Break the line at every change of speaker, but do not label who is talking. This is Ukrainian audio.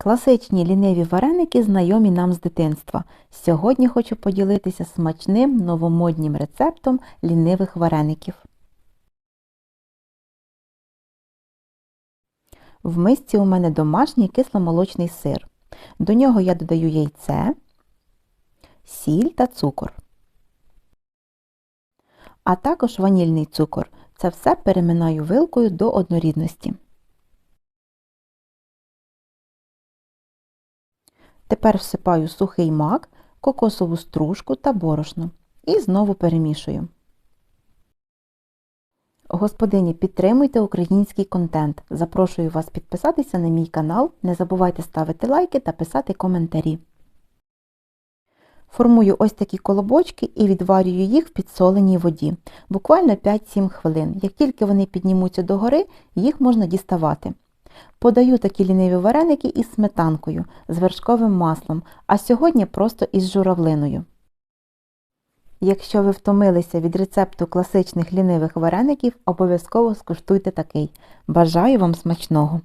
Класичні ліниві вареники знайомі нам з дитинства. Сьогодні хочу поділитися смачним новомоднім рецептом лінивих вареників. В мисці у мене домашній кисломолочний сир. До нього я додаю яйце, сіль та цукор. А також ванільний цукор. Це все переминаю вилкою до однорідності. Тепер всипаю сухий мак, кокосову стружку та борошно і знову перемішую. Господині, підтримуйте український контент. Запрошую вас підписатися на мій канал. Не забувайте ставити лайки та писати коментарі. Формую ось такі колобочки і відварюю їх в підсоленій воді. Буквально 5-7 хвилин. Як тільки вони піднімуться догори, їх можна діставати. Подаю такі ліниві вареники із сметанкою, з вершковим маслом, а сьогодні просто із журавлиною. Якщо ви втомилися від рецепту класичних лінивих вареників, обов'язково скуштуйте такий. Бажаю вам смачного!